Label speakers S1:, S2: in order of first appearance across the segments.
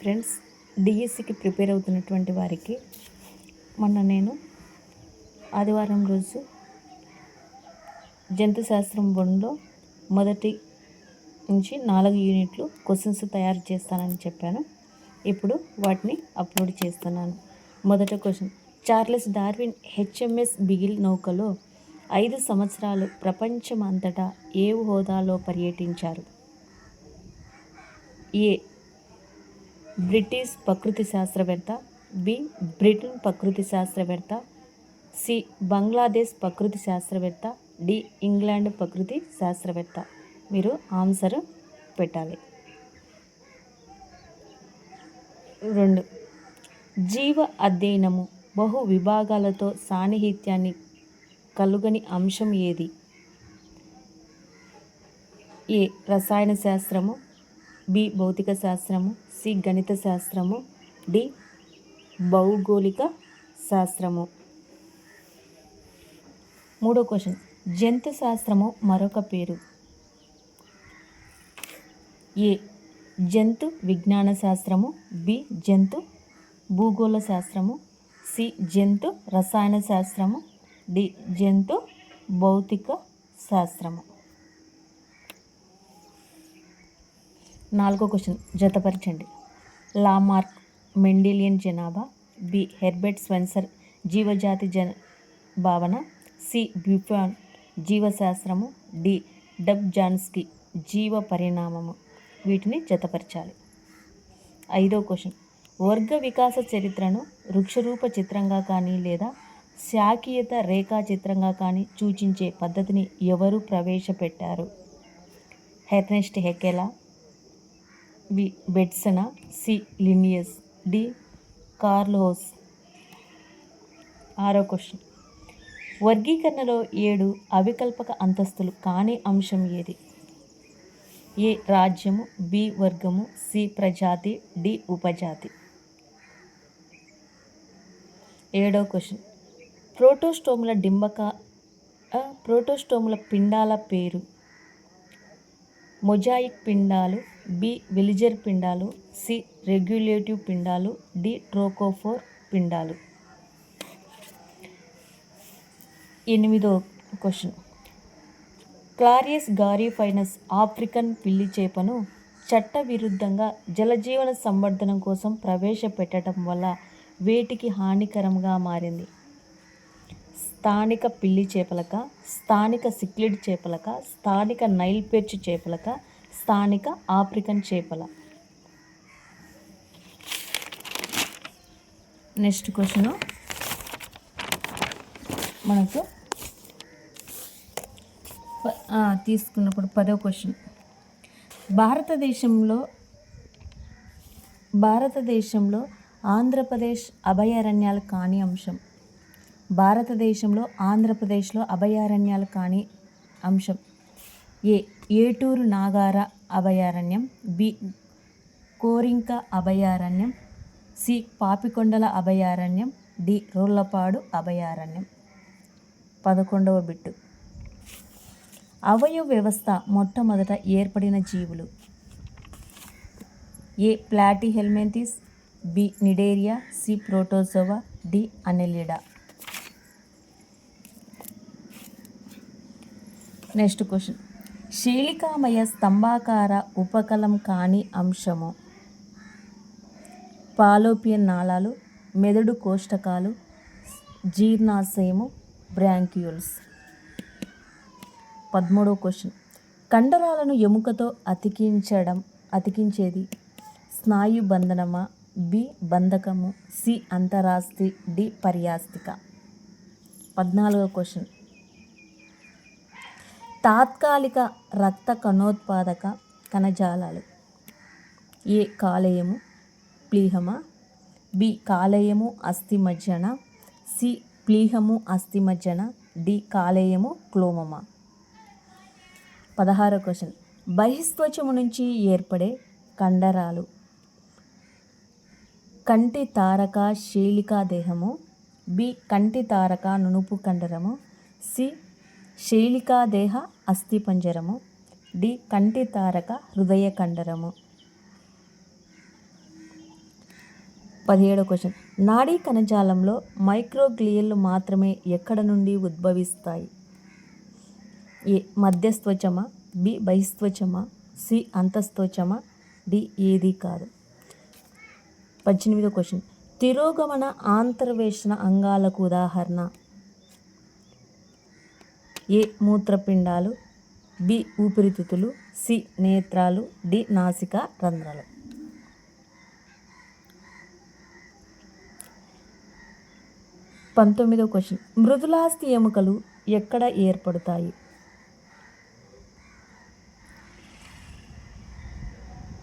S1: Friends డిఎస్సికి prepare అవుతున్నటువంటి వారికి మొన్న నేను ఆదివారం రోజు జంతు శాస్త్రం బొండ్లో మొదటి నుంచి నాలుగు యూనిట్లు క్వశ్చన్స్ తయారు చేస్తానని చెప్పాను. ఇప్పుడు వాటిని అప్లోడ్ చేస్తున్నాను. మొదట question. Charles Darwin HMS Beagle నౌకలో ఐదు సంవత్సరాలు ప్రపంచం అంతటా ఏ హోదాలో పర్యటించారు? ఏ బ్రిటిష్ ప్రకృతి శాస్త్రవేత్త బి. బ్రిటన్ ప్రకృతి శాస్త్రవేత్త సి. బంగ్లాదేశ్ ప్రకృతి శాస్త్రవేత్త డి. ఇంగ్లాండ్ ప్రకృతి శాస్త్రవేత్త. మీరు ఆన్సర్ పెట్టాలి. రెండు. జీవ అధ్యయనము బహు విభాగాలతో సాన్నిహిత్యాన్ని కలుగని అంశం ఏది? ఏ. రసాయన శాస్త్రము బి భౌతిక శాస్త్రము సి గణిత శాస్త్రము డి భౌగోళిక శాస్త్రము. మూడో క్వశ్చన్. జంతు శాస్త్రము మరొక పేరు. ఏ. జంతు విజ్ఞాన శాస్త్రము బి జంతు భూగోళ శాస్త్రము సి జంతు రసాయన శాస్త్రము డి జంతు భౌతిక శాస్త్రము. నాలుగో క్వశ్చన్ జతపరచండి. లామార్క్ మెండిలియన్ జనాభా బి. హెర్బెట్ స్వెన్సర్ జీవజాతి జన భావన సి. బ్యూఫాన్ జీవశాస్త్రము డి. డబ్ జాన్స్కి జీవ పరిణామము. వీటిని జతపరచాలి. ఐదో క్వశ్చన్. వర్గ వికాస చరిత్రను వృక్షరూప చిత్రంగా కానీ లేదా శాఖీయత రేఖా చిత్రంగా కానీ సూచించే పద్ధతిని ఎవరు ప్రవేశపెట్టారు? హెర్నెస్ట్ హెకెలా బి బెట్సనా సి లినియస్ డి కార్లోస్. ఆరో క్వశ్చన్. వర్గీకరణలో ఏడు అవికల్పక అంతస్తులు కాని అంశం ఏది? ఏ రాజ్యము బి వర్గము సి ప్రజాతి డి ఉపజాతి. ఏడో క్వశ్చన్. ప్రోటోస్టోముల డింబక ప్రోటోస్టోముల పిండాల పేరు. మొజాయిక్ పిండాలు బి విలిజర్ పిండాలు సి రెగ్యులేటివ్ పిండాలు డి ట్రోకోఫోర్ పిండాలు. ఎనిమిదో క్వశ్చన్. క్లారియస్ గారిఫైనస్ ఆఫ్రికన్ పిల్లి చేపను చట్టవిరుద్ధంగా జలజీవన సంవర్ధనం కోసం ప్రవేశపెట్టడం వల్ల వేటికి హానికరంగా మారింది? స్థానిక పిల్లి చేపలక స్థానిక సిక్లిడ్ చేపలక స్థానిక నైల్ పెర్చ్ చేపలక స్థానిక ఆఫ్రికన్ చేపల. Next question. మనకు తీసుకున్నప్పుడు పదో క్వశ్చన్. భారతదేశంలో భారతదేశంలో ఆంధ్రప్రదేశ్ అభయారణ్యాలు కాని అంశం. భారతదేశంలో ఆంధ్రప్రదేశ్లో అభయారణ్యాలు కాని అంశం. ఏ ఏటూరు నాగార అభయారణ్యం బి కోరింక అభయారణ్యం సి పాపికొండల అభయారణ్యం డి రోళ్ళపాడు అభయారణ్యం. పదకొండవ బిట్టు. అవయవ వ్యవస్థ మొట్టమొదట ఏర్పడిన జీవులు. A Platyhelminthes B Cnidaria C Protozoa D Annelida next question. శీలికామయ స్తంభాకార ఉపకలం కాని అంశము. పాలోపియన్ నాళాలు మెదడు కోష్టకాలు జీర్ణాశయము బ్రాంక్యూల్స్. పదమూడవ క్వశ్చన్. కండరాలను ఎముకతో అతికించడం అతికించేది స్నాయు బంధనమా బి బంధకము సి అంతరాస్తి డి పర్యాస్తిక. పద్నాలుగో క్వశ్చన్. తాత్కాలిక రక్త కణోత్పాదక కణజాలాలు. ఏ కాలేయము? ప్లీహమా? బి కాలేయము అస్థిమజ్జన సి ప్లీహము అస్థిమజ్జన డి కాలేయము క్లోమమా? పదహారో క్వశ్చన్. బహిస్త్వచము నుంచి ఏర్పడే కండరాలు. కంటి తారక శీలికా దేహము. బి కంటి తారక నునుపు కండరము. సి శైలికా దేహ అస్థిపంజరము. డి కంటి తారక హృదయ కండరము పదిహేడో క్వశ్చన్. నాడీ కణజాలంలో మైక్రోగ్లియల్లు మాత్రమే ఎక్కడ నుండి ఉద్భవిస్తాయి? ఏ మధ్యస్త్వచమ బి బహిస్త్వచమ సి అంతస్త్వచమ డి ఏది కాదు. పద్దెనిమిదో క్వశ్చన్. తిరోగమన ఆంతర్వేషణ అంగాలకు ఉదాహరణ. ఏ మూత్రపిండాలు? బి ఊపిరితిత్తులు సి నేత్రాలు డి నాసిక రంధ్రాలు. పంతొమ్మిదో క్వశ్చన్. మృదులాస్థి ఎముకలు ఎక్కడ ఏర్పడతాయి?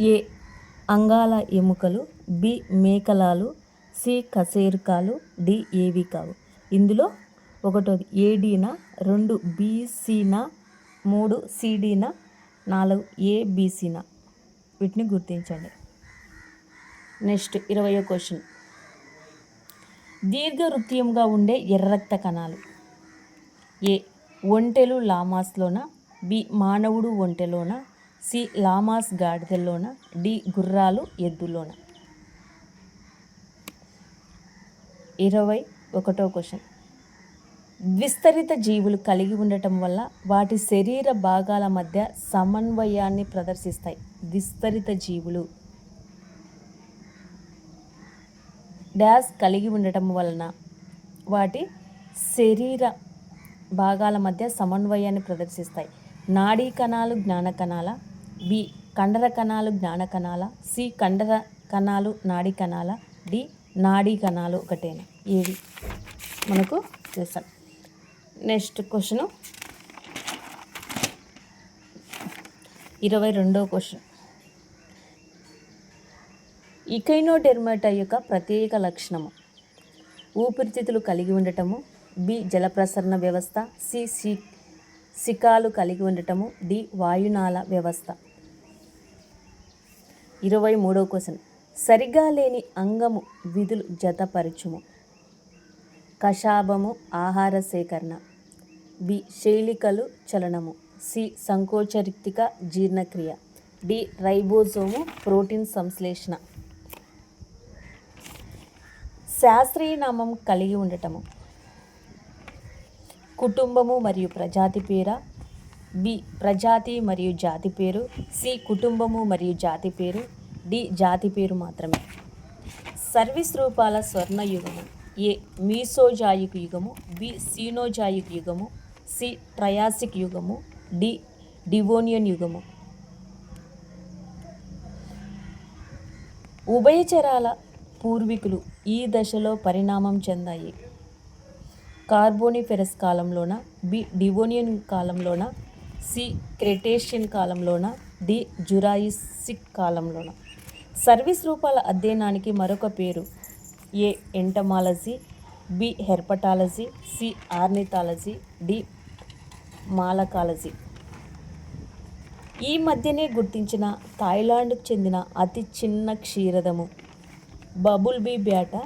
S1: ఏ అంగాల ఎముకలు బి మేకలాలు సి కసేరుకాలు డి ఏవి కావు. ఇందులో ఒకటోది ఏడీనా రెండు బీసీన మూడు సిడీనా నాలుగు ఏబీసీనా వీటిని గుర్తించండి. నెక్స్ట్ ఇరవయో క్వశ్చన్. దీర్ఘవృత్ତୀయంగా ఉండే ఎర్రక్త కణాలు. ఏ ఒంటెలు లామాస్లోన? బి మానవుడు ఒంటెలోన? సి లామాస్ గాడిదల్లోన? డి గుర్రాలు ఎద్దులోన ఇరవై ఒకటో క్వశ్చన్. విస్తరిత జీవులు కలిగి ఉండటం వల్ల వాటి శరీర భాగాల మధ్య సమన్వయాన్ని ప్రదర్శిస్తాయి. విస్తరిత జీవులు డ్యాష్ కలిగి ఉండటం వలన వాటి శరీర భాగాల మధ్య సమన్వయాన్ని ప్రదర్శిస్తాయి. నాడీ కణాలు జ్ఞాన కణాల బి కండర కణాలు జ్ఞాన కణాల సి కండర కణాలు నాడీ కణాల డి నాడీ కణాలు ఒకటేనా? ఏవి? మనకు చేస్తాం నెక్స్ట్ క్వశ్చన్. ఇరవై రెండో క్వశ్చన్. ఇకైనోడెర్మటా యొక్క ప్రత్యేక లక్షణము. ఊపిరితిత్తులు కలిగి ఉండటము బి జలప్రసరణ వ్యవస్థ సి సి శిఖాలు కలిగి ఉండటము డి వాయునాల వ్యవస్థ. ఇరవై మూడో క్వశ్చన్. సరిగా లేని అంగము విధులు జతపరచుము. కషాబము ఆహార సేకరణ. బి శైలికలు చలనము సి సంకోచరిక్తిక జీర్ణక్రియ డి రైబోజోము ప్రోటీన్ సంశ్లేషణ. శాస్త్రీయ నామం కలిగి ఉండటము. కుటుంబము మరియు ప్రజాతి పేర బి ప్రజాతి మరియు జాతి పేరు సి కుటుంబము మరియు జాతి పేరు డి జాతి పేరు మాత్రమే. సర్వీస్ రూపాల స్వర్ణ యుగము ఏ మీసోజాయుక్ యుగము బి సీనోజాయిక్ యుగము సి ట్రయాసిక్ యుగము డి డివోనియన్ యుగము. ఉభయచరాల పూర్వీకులు ఈ దశలో పరిణామం చెందాయి. కార్బోనిఫెరస్ కాలంలోన బి డివోనియన్ కాలంలోన సి క్రెటేషియన్ కాలంలోన డి జురాయిసిక్ కాలంలోన. సర్వీస్ రూపాల అధ్యయనానికి మరొక పేరు A entomology B herpetology C ornithology D malacology. ఈ మధ్యనే గుర్తించిన థాయిలాండ్కు చెందిన అతి చిన్న క్షీరదము. Bubble be బ్యాట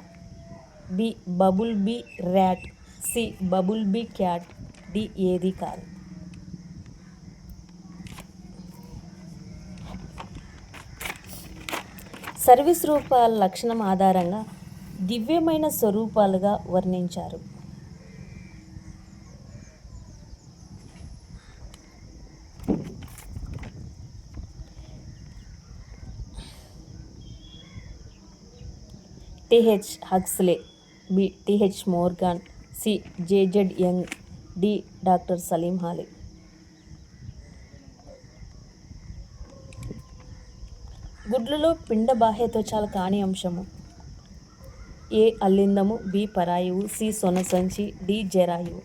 S1: B bubble bee rat C bubble bee cat D ఏది కాదు. సర్వీస్ రూపాల లక్షణం ఆధారంగా దివ్యమైన స్వరూపాలుగా వర్ణించారు. TH Huxley B T H Morgan C J Z Young D doctor Salim Ali. గుడ్లలో పిండ బాహ్యత్వచాల కాని అంశము. ఏ అల్లిందము బి పరాయువు సి సొనసంచి డి జరాయువు.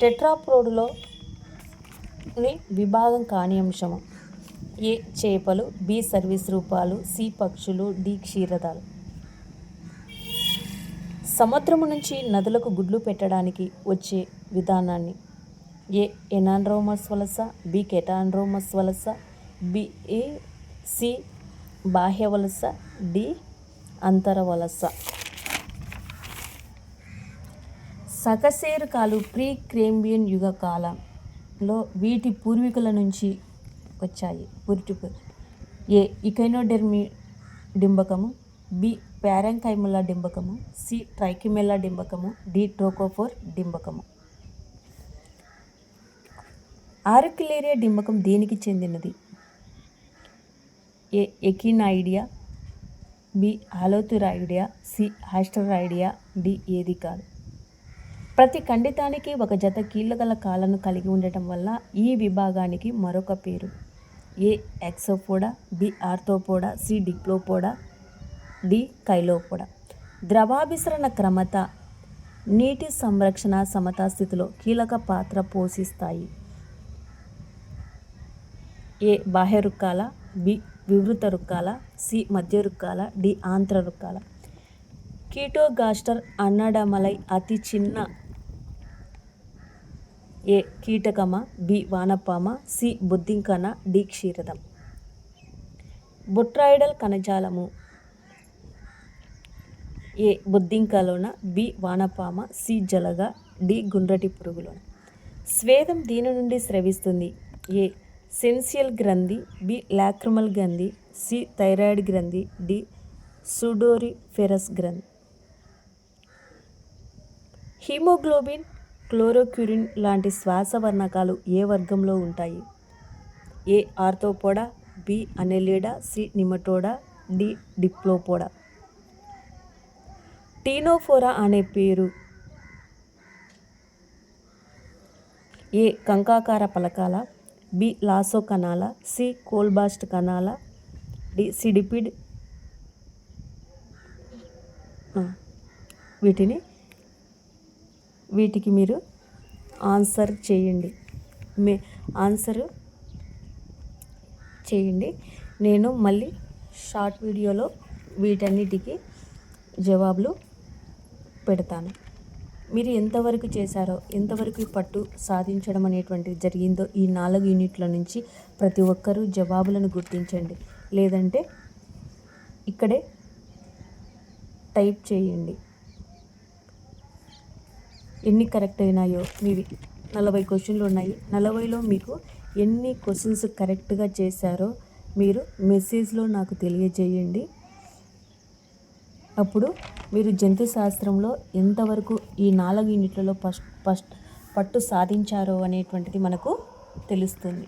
S1: టెట్రాప్రోడ్లో విభాగం కాని అంశము. ఏ చేపలు బి సర్వీస్ రూపాలు సి పక్షులు డి క్షీరదాలు. సముద్రము నుంచి నదులకు గుడ్లు పెట్టడానికి వచ్చే విధానాన్ని ఏ ఎనాన్రోమస్ వలస బి కెటాన్రోమస్ వలస బి ఏ సి బాహ్య వలస డి అంతర వలస. సకశేరుకాలు ప్రీ క్రేంబియన్ యుగ కాలంలో వీటి పూర్వీకుల నుంచి వచ్చాయి. పురిటి ఏ ఇకైనోడెర్మి డింబకము బి ప్యారంకైములా డింబకము సి ట్రైకిమెల్లా డింబకము డి ట్రోకోఫోర్ డింబకము. ఆరుకిలేరియా డింబకం దేనికి చెందినది? A Echinoidea B Holothuroidea C Asteroidea D ఏది కాదు. ప్రతి ఖండితానికి ఒక జత కీళ్ళగల కాళ్ళను కలిగి ఉండటం వల్ల ఈ విభాగానికి మరొక పేరు. A Exopoda B Arthropoda C Diplopoda D Chilopoda ద్రవాభిసరణ క్రమత నీటి సంరక్షణ సమతా స్థితిలో కీలక పాత్ర పోషిస్తాయి. ఏ బాహ్య రుక్కాల బి వివృత రుక్కాల సి మధ్య రుక్కాల డి ఆంత్ర రుక్కాల. కీటోగాస్టర్ అన్నడమలై అతి చిన్న ఏ కీటకమ బి వానపామ సి బుద్ధింకన డి క్షీరదం. బుట్రాయిడల్ కణజాలము. ఏ బుద్ధింకలోన బి వానపామ సి జలగ డి గుండ్రటి పురుగులోన. స్వేదం దీని నుండి స్రవిస్తుంది. ఏ సెన్సియల్ గ్రంథి బి లాక్రిమల్ గ్రంథి సి థైరాయిడ్ గ్రంథి డి సుడోరిఫెరస్ గ్రంథి. హీమోగ్లోబిన్ క్లోరోక్యూరిన్ లాంటి శ్వాస వర్ణకాలు ఏ వర్గంలో ఉంటాయి? A Arthropoda B Annelida C Nematoda D Diplopoda? Ctenophora అనే పేరు ఏ కంకాకార పలకాల బి లాసో కణాల సి కోల్బాస్ట్ కణాల డి సిడిపిడ్ వీటిని వీటికి మీరు ఆన్సర్ చేయండి. మే ఆన్సర్ చేయండి. నేను మళ్ళీ షార్ట్ వీడియోలో వీటన్నిటికీ జవాబులు పెడతాను. మీరు ఎంతవరకు చేశారో ఎంతవరకు పట్టు సాధించడం అనేటువంటిది జరిగిందో ఈ నాలుగు యూనిట్ల నుంచి ప్రతి ఒక్కరూ జవాబులను గుర్తించండి. లేదంటే ఇక్కడే టైప్ చేయండి. ఎన్ని కరెక్ట్ అయినాయో మీవి నలభై క్వశ్చన్లు ఉన్నాయి. నలభైలో మీకు ఎన్ని క్వశ్చన్స్ కరెక్ట్గా చేశారో మీరు మెసేజ్లో నాకు తెలియజేయండి. అప్పుడు మీరు జంతు శాస్త్రంలో ఎంతవరకు ఈ నాలుగు యూనిట్లలో ఫస్ట్ ఫస్ట్ పట్టు సాధించారో అనేటువంటిది మనకు తెలుస్తుంది.